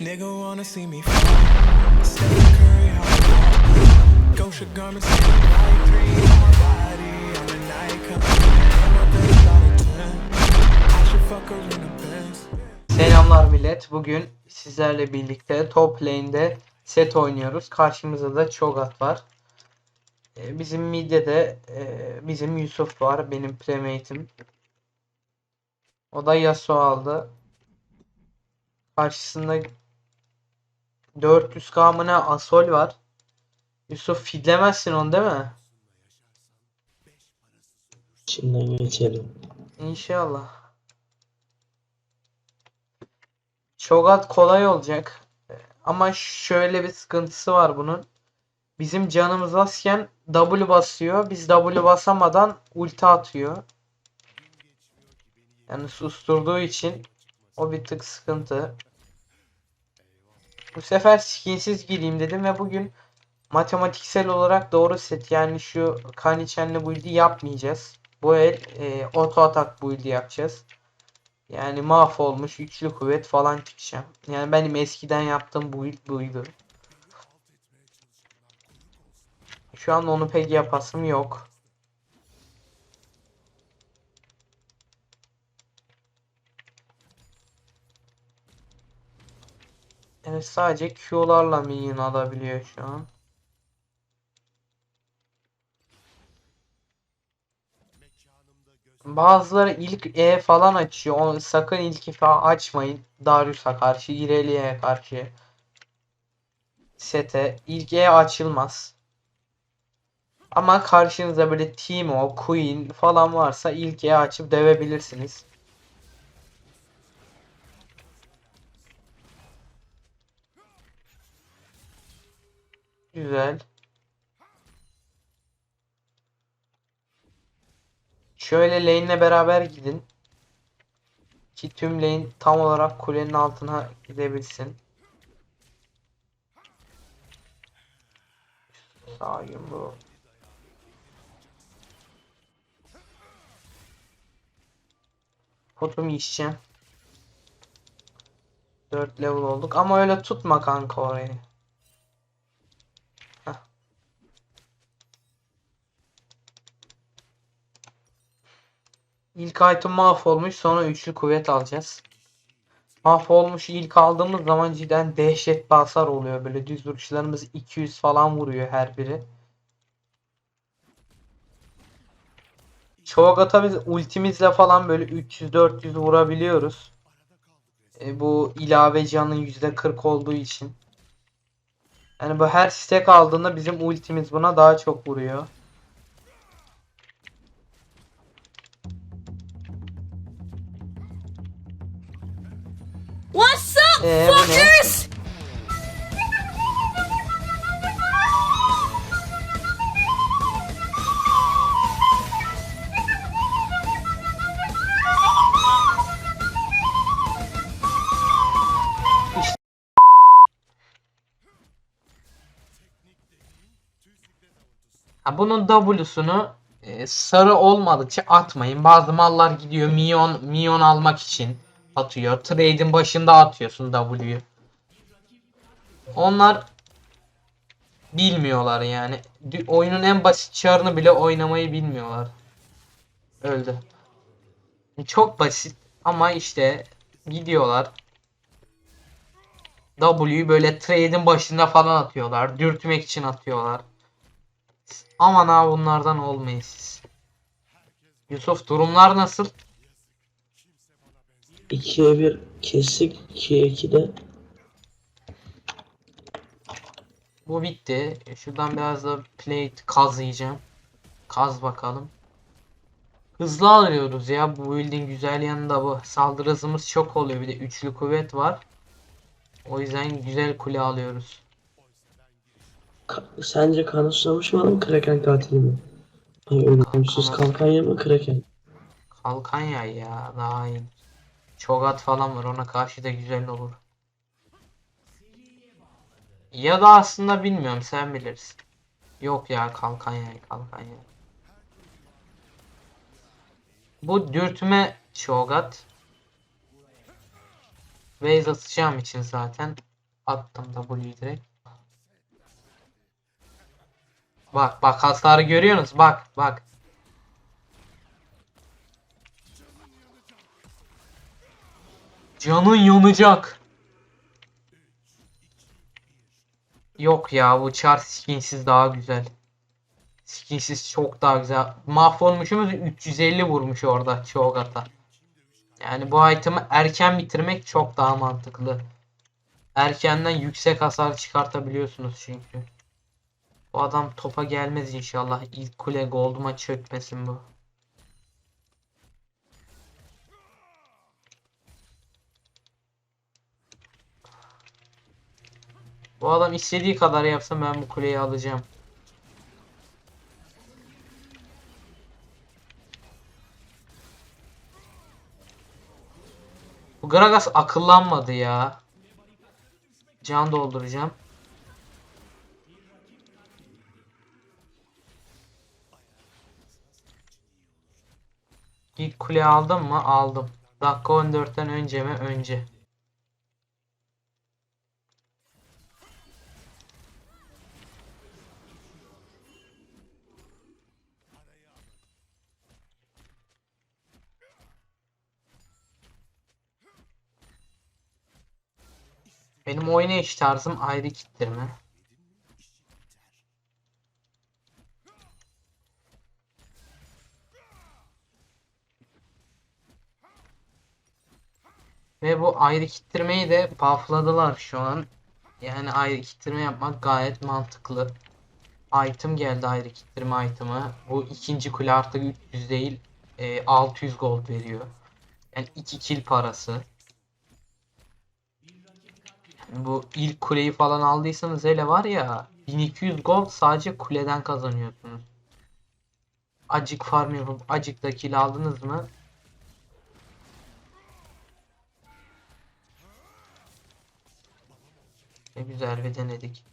Nigga wanna see me fall. Curry. Gosha garments, three on my body. A big dollar ten. I should fuck her in the Benz. Selamlar millet. Bugün sizlerle birlikte top lane'de set oynuyoruz. Karşımızda da Cho'Gath var. Ee, Bizim midde e, bizim Yusuf var. Benim premate'im. O da Yasuo aldı. Karşısında 400k mı ne Asol var. Yusuf fidlemezsin onu değil mi? İçinden geçelim. İnşallah. Çogat kolay olacak. Ama şöyle bir sıkıntısı var bunun. Bizim canımız azken W basıyor. Biz W basamadan ulti atıyor. Yani susturduğu için o bir tık sıkıntı. Bu sefer skinsiz gireyim dedim ve bugün matematiksel olarak doğru set yani şu kan içenli build'i yapmayacağız. Bu el e, auto atak build'i yapacağız. Yani mahvolmuş üçlü kuvvet falan çıkacağım. Yani benim eskiden yaptığım build buydu. Şu an onu pek yapasım yok. Evet sadece Q'larla minyon alabiliyor şu an. Bazıları ilk E falan açıyor. Onu sakın ilk falan açmayın. Darius'a karşı, İrelia'ya karşı. Sete ilk E açılmaz. Ama karşınızda böyle Teemo, Queen falan varsa ilk E açıp dövebilirsiniz. Güzel. Şöyle lane'le beraber gidin. Ki tüm lane tam olarak kulenin altına gidebilsin. Sağ yumruğu. Potum içeceğim. 4 level olduk ama öyle tutma kanka orayı. İlk item mahvolmuş sonra üçlü kuvvet alacağız. Mahvolmuş ilk aldığımız zaman cidden dehşet bir oluyor. Böyle düz vuruşlarımız 200 falan vuruyor her biri. Çoğugata biz ultimizle falan böyle 300-400 vurabiliyoruz. E, bu ilave canın %40 olduğu için. Yani bu her stack aldığında bizim ultimiz buna daha çok vuruyor. Ee, bu ne? fuckers? Ha, bunun W'sunu e, sarı olmadıkça atmayın. Bazı mallar gidiyor milyon milyon almak için atıyor. Trade'in başında atıyorsun W'yu. Onlar bilmiyorlar yani. Oyunun en basit çarını bile oynamayı bilmiyorlar. Öldü. Çok basit ama işte gidiyorlar. W'yu böyle trade'in başında falan atıyorlar. Dürtmek için atıyorlar. Aman ha bunlardan olmayın siz. Yusuf durumlar nasıl? 2'ye 1 kesik. 2'ye 2'de Bu bitti. Şuradan biraz da plate kazıyacağım. Kaz bakalım. Hızlı alıyoruz ya. Bu build'in güzel yanı da bu. Saldırı hızımız çok oluyor. Bir de üçlü kuvvet var. O yüzden güzel kule alıyoruz. Ka- sence kanı susamış mı adam Kraken katili mi? Ay ölümsüz Kalkan- kalkanya mı Kraken? Kalkan yay ya daha iyi. Çogat falan var ona karşı da güzel olur. Ya da aslında bilmiyorum sen bilirsin. Yok ya kalkan yay kalkan yay. Bu dürtme Çogat. Base atacağım için zaten attım W'yu direkt. Bak bak hasarı görüyorsunuz bak bak. Canın yanacak. Yok ya bu char skinsiz daha güzel. Skinsiz çok daha güzel. Mahvolmuşumuz 350 vurmuş orada Cho'Gath'a. Yani bu item'ı erken bitirmek çok daha mantıklı. Erkenden yüksek hasar çıkartabiliyorsunuz çünkü. Bu adam topa gelmez inşallah. İlk kule gold'uma çökmesin bu. Bu adam istediği kadar yapsa ben bu kuleyi alacağım. Bu Gragas akıllanmadı ya. Can dolduracağım. İlk kule aldım mı? Aldım. Dakika 14'ten önce mi? Önce. Benim oynayış tarzım ayrı kittirme. Ve bu ayrı kittirmeyi de buffladılar şu an. Yani ayrı kittirme yapmak gayet mantıklı. Item geldi ayrı kittirme item'ı. Bu ikinci kule artık 300 değil e, 600 gold veriyor. Yani 2 kill parası. Bu ilk kuleyi falan aldıysanız hele var ya 1200 gold sadece kuleden kazanıyorsunuz. Acık farm yapıp acık da kill aldınız mı? Ne güzel bir denedik.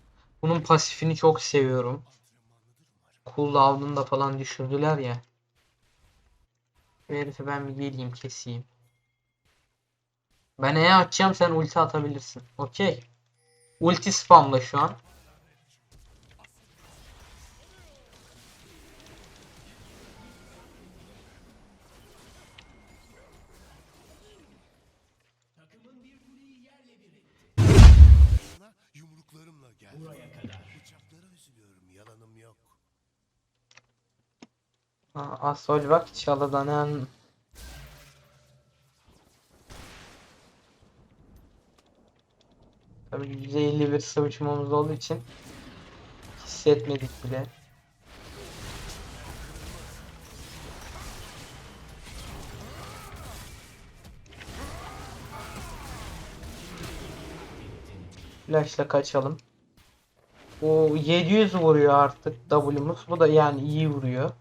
Bunun pasifini çok seviyorum. Cooldown'unu da falan düşürdüler ya. Bu herifi ben bir geleyim keseyim. Ben E atacağım sen ulti atabilirsin. Okey. Ulti spamla şu an. Yumruklarımla geldim. Bıçaklara üzülüyorum, yalanım yok. Ha, Asol bak çalıdanan. Tabii %51 sıvışmamız olduğu için hissetmedik bile. Flash'la kaçalım. O 700 vuruyor artık W'muz. Bu da yani iyi vuruyor.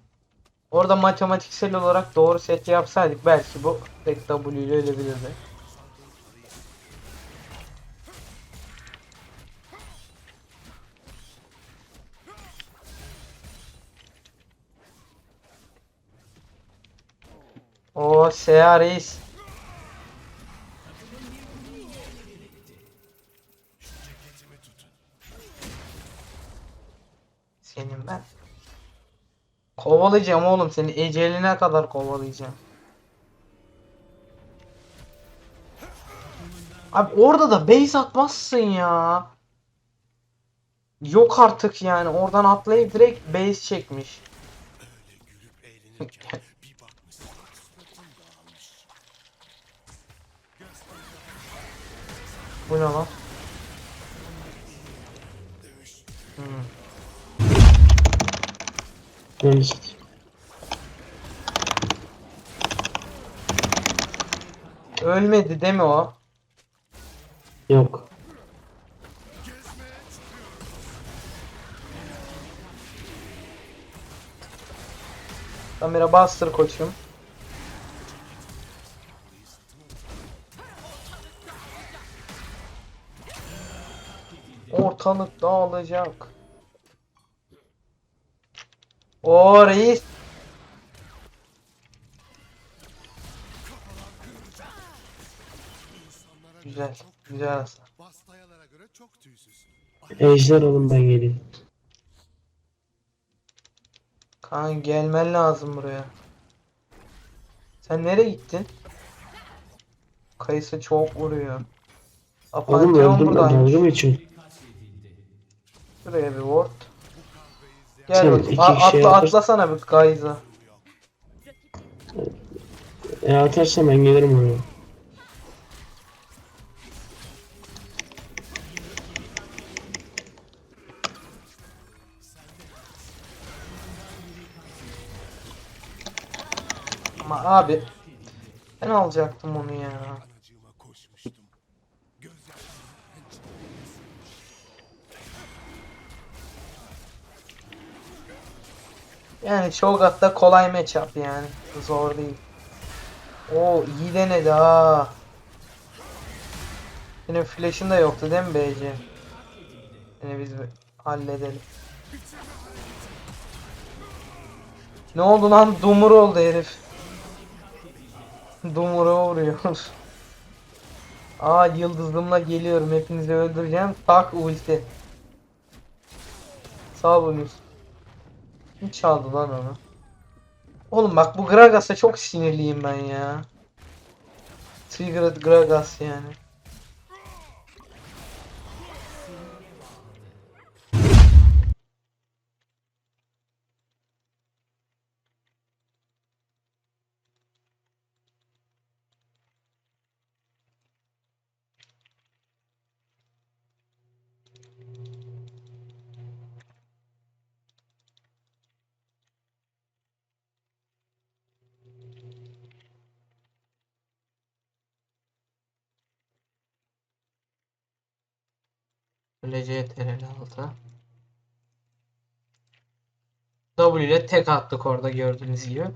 Orada matematiksel olarak doğru set yapsaydık belki bu tek W ile ölebilirdi. Tutun. Senin ben. Kovalayacağım oğlum seni eceline kadar kovalayacağım. Abi orada da base atmazsın ya. Yok artık yani oradan atlayıp direkt base çekmiş. Bu ne lan? Hmm. İşte. Ölmedi değil mi o? Yok. Kamera bastır koçum. Ortalık dağılacak. O reis. Güzel. Güzel tüysüz. Ejder alın ben geleyim. Kaan gelmen lazım buraya. Sen nereye gittin? Kayısı çok vuruyor. Oğlum Apantheon öldüm ben buradaymış. için? Şuraya bir ward. Gel Sen bakayım. iki atla, yapar- atlasana bir Kayıza. E atarsan ben gelirim oraya. Ama abi ben alacaktım onu ya. Yani Cho'Gath'ta kolay matchup yani. Zor değil. Oo iyi denedi ha. Senin flash'ın da yoktu değil mi BC? Yine biz halledelim. Ne oldu lan? Dumur oldu herif. Dumur'a vuruyor. Aa yıldızımla geliyorum. Hepinizi öldüreceğim. Tak ulti. Sağ olun. Kim çaldı lan onu? Oğlum bak bu Gragas'a çok sinirliyim ben ya. Triggered Gragas yani. Böylece TRL altı. W ile tek attık orada gördüğünüz gibi.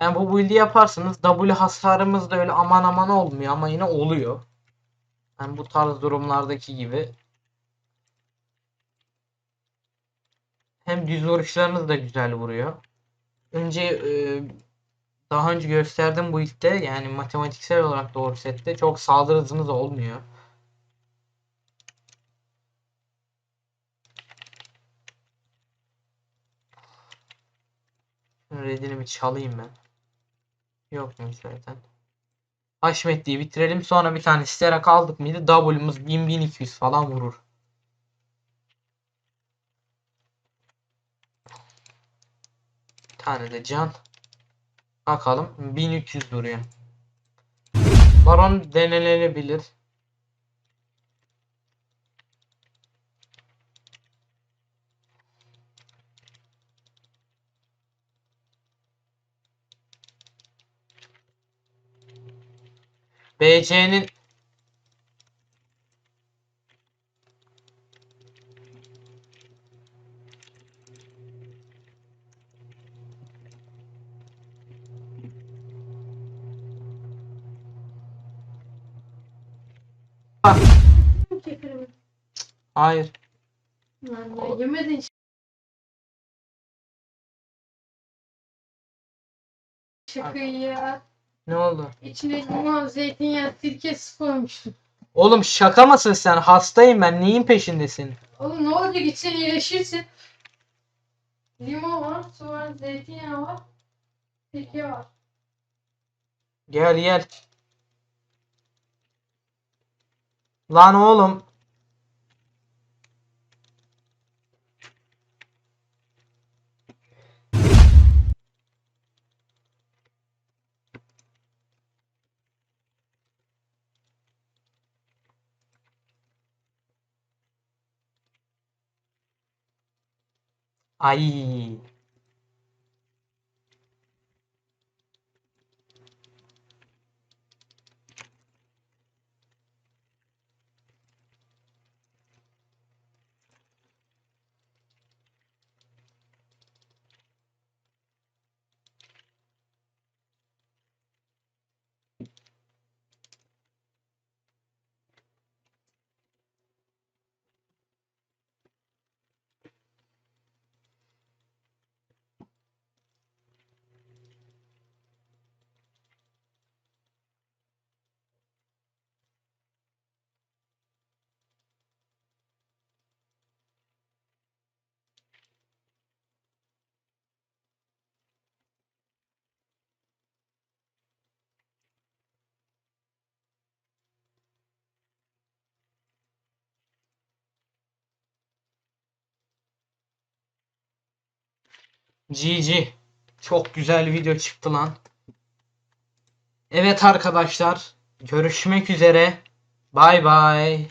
Yani bu build'i yaparsanız W hasarımız da öyle aman aman olmuyor ama yine oluyor. Yani bu tarz durumlardaki gibi. Hem düz vuruşlarınız da güzel vuruyor. Önce e, daha önce gösterdim bu ilkte yani matematiksel olarak doğru sette çok saldırı hızınız olmuyor. Redini bir çalayım ben. Yok mu zaten. Haşmetli'yi bitirelim. Sonra bir tane Sterak aldık mıydı? W'muz 1000-1200 falan vurur. Bir tane de can. Bakalım. 1300 vuruyor. Baron denenebilir. BC'nin hayır. Lan ya yemedin Şakayı ya. Ne oldu? İçine limon, zeytinyağı, sirkesi koymuştum. Oğlum şaka mısın sen? Hastayım ben. Neyin peşindesin? Oğlum ne olacak içsen iyileşirsin. Limon var, su var, zeytinyağı var. Sirke var. Gel gel. Lan oğlum. Aí GG. Çok güzel video çıktı lan. Evet arkadaşlar. Görüşmek üzere. Bay bay.